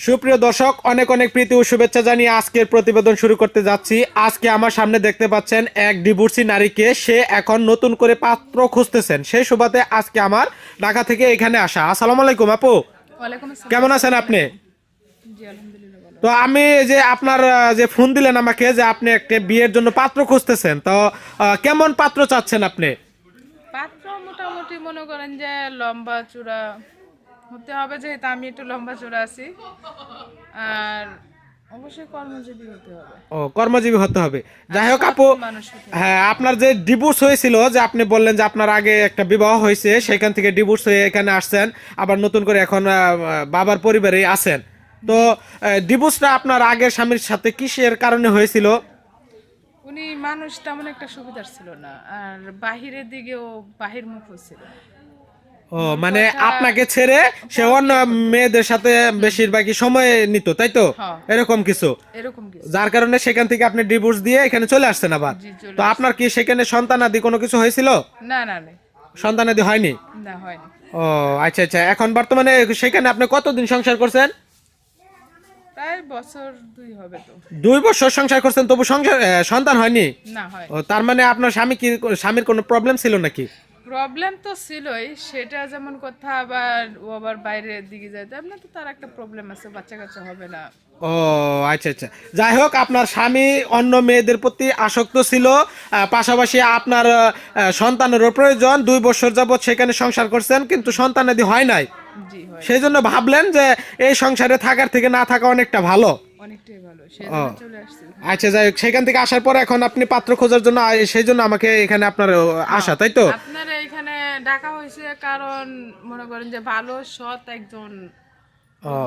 সুপ্রিয় দর্শক অনেক অনেক প্রীতি ও শুভেচ্ছা জানিয়ে আজকের প্রতিবেদন শুরু করতে যাচ্ছি। আজকে আমার সামনে দেখতে পাচ্ছেন এক ডিভোর্সি নারীকে সে এখন নতুন করে পাত্র খুঁজতেছেন। সেই সুবাদে আজকে আমার ঢাকা থেকে এখানে আসা। আসসালামু আলাইকুম আপু। কেমন আছেন আপনি? তো আমি যে আপনার যে ফোন দিলেন আমাকে যে আপনি একটা বিয়ের জন্য পাত্র খুঁজতেছেন তো কেমন পাত্র চাচ্ছেন আপনি? পাত্র মোটামুটি মনে করেন যে লম্বা চূড়া হতে হবে যেহেতু আমি একটু লম্বা চূড়া আছি। আর অবশ্যই কর্মজীবী হতে হবে। ও কর্মজীবী হতে হবে। যাই হোক আপু হবে। হ্যাঁ আপনার যে ডিভোর্স হয়েছিল যে আপনি বললেন যে আপনার আগে একটা বিবাহ হয়েছে সেখান থেকে ডিভোর্স হয়ে এখানে আসছেন আবার নতুন করে এখন বাবার পরিবারে আছেন। তো ডিভোর্সটা আপনার আগের স্বামীর সাথে কিসের কারণে হয়েছিল? উনি মানুষ তেমন একটা সুবিধার ছিল না আর বাহিরের দিকেও বাহির মুখ ছিল ও মানে আপনাকে ছেড়ে সে অন্য মেয়েদের সাথে বেশিরভাগই সময় নিত তাই তো? হ্যাঁ। এরকম কিছু? যার কারণে সেখান থেকে আপনি ডিভোর্স দিয়ে এখানে চলে আসছেন আবার। তো আপনার কি সেখানে সন্তানাদি কোনো কিছু হয়েছিল? না না না। সন্তানাদি হয়নি? না হয়নি। ও আচ্ছা আচ্ছা। এখন বর্তমানে সেখানে আপনি কতদিন সংসার করছেন? দুই বছর সংসার করছেন তবু সংসার সন্তান হয়নি? না হয় তার মানে আপনার স্বামী কি স্বামীর কোনো প্রবলেম ছিল নাকি? প্রবলেম তো ছিলই সেটা যেমন কথা আবার ও আবার বাইরের দিকে যাইতে আপনার তো তার একটা প্রবলেম আছে বাচ্চা কাচ্চা হবে না। ও আচ্ছা আচ্ছা। যাই হোক আপনার স্বামী অন্য মেয়েদের প্রতি আসক্ত ছিল পাশাপাশি আপনার সন্তানেরও প্রয়োজন দুই বছর যাবৎ সেখানে সংসার করছেন কিন্তু সন্তান সন্তানাদি হয় নাই। সেই জন্য ভাবলেন যে এই সংসারে থাকার থেকে না থাকা অনেকটা ভালো। আচ্ছা যাই হোক সেখান থেকে আসার পর এখন আপনি পাত্র খোঁজার জন্য সেই জন্য আমাকে এখানে আপনার আসা তাই তো? এখানে ডাকা হয়েছে কারণ মনে করেন যে ভালো সৎ একজন।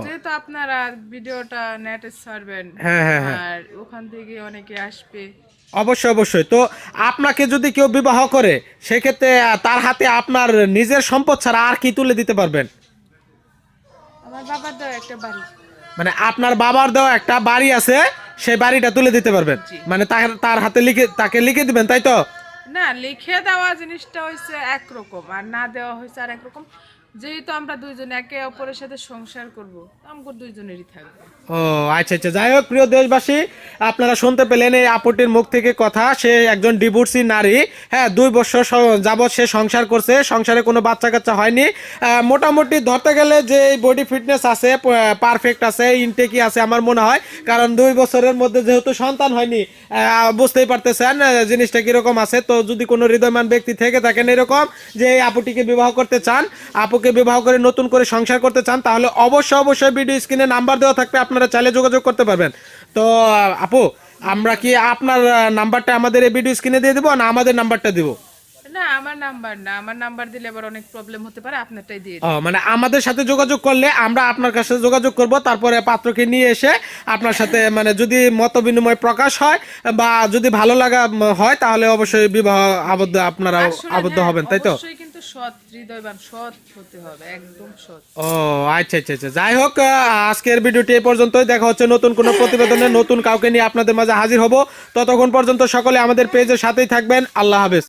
যেহেতু আপনারা ভিডিওটা নেটে ছাড়বেন হ্যাঁ, হ্যাঁ, হ্যাঁ। আর ওখান থেকে অনেকে আসবে। অবশ্যই অবশ্যই। তো আপনাকে যদি কেউ বিবাহ করে সেক্ষেত্রে তার হাতে আপনার নিজের সম্পদ ছাড়া আর কি তুলে দিতে পারবেন? আমার বাবার তো একটা বাড়ি। মানে আপনার বাবার দেওয়া একটা বাড়ি আছে সেই বাড়িটা তুলে দিতে পারবেন। মানে তার তার হাতে লিখে তাকে লিখে দিবেন তাই তো? না লিখে দেওয়া জিনিসটা হয়েছে একরকম আর না দেওয়া হয়েছে আর একরকম যেহেতু আমরা দুইজন একে অপরের সাথে সংসার করব আমাকে দুইজনেরই থাকবে। ও আচ্ছা আচ্ছা যাই হোক, প্রিয় দেশবাসী, আপনারা শুনতে পেলেন এই আপুটির মুখ থেকে কথা। সে একজন ডিভোর্সি নারী হ্যাঁ দুই বছর যাবৎ সে সংসার করছে, সংসারে কোনো বাচ্চা কাচ্চা হয়নি মোটামুটি ধরতে গেলে যে বডি ফিটনেস আছে পারফেক্ট আছে ইনটেকই আছে আমার মনে হয়, কারণ দুই বছরের মধ্যে যেহেতু সন্তান হয়নি বুঝতেই পারতেছেন জিনিসটা কীরকম আছে। তো যদি কোনো হৃদয়মান ব্যক্তি থেকে থাকেন এরকম যে এই আপুটিকে বিবাহ করতে চান আপুকে বিবাহ করে নতুন করে সংসার করতে চান তাহলে অবশ্যই অবশ্যই ভিডিও স্ক্রিনে নাম্বার দেওয়া থাকবে আপনারা চাইলে যোগাযোগ করতে পারবেন। তো আপু আমরা কি আপনার নাম্বারটা আমাদের এই ভিডিও স্ক্রিনে দিয়ে দেবো না আমাদের নাম্বারটা দিব? না আমার নাম্বার না আমার নাম্বার দিলে আবার অনেক প্রবলেম হতে পারে আপনারটাই দিয়ে ও মানে আমাদের সাথে যোগাযোগ করলে আমরা আপনার কাছে যোগাযোগ করব তারপরে পাত্রকে নিয়ে এসে আপনার সাথে মানে যদি মত বিনিময় প্রকাশ হয় বা যদি ভালো লাগা হয় তাহলে অবশ্যই বিবাহ আবদ্ধ আপনারা আবদ্ধ হবেন তাই তো? ও আচ্ছা আচ্ছা আচ্ছা। যাই হোক আজকের ভিডিওটি এই পর্যন্তই। দেখা হচ্ছে নতুন কোনো প্রতিবেদনে। নতুন কাউকে নিয়ে আপনাদের মাঝে হাজির হব। ততক্ষণ পর্যন্ত সকলে আমাদের পেজের সাথেই থাকবেন। আল্লাহ হাফেজ।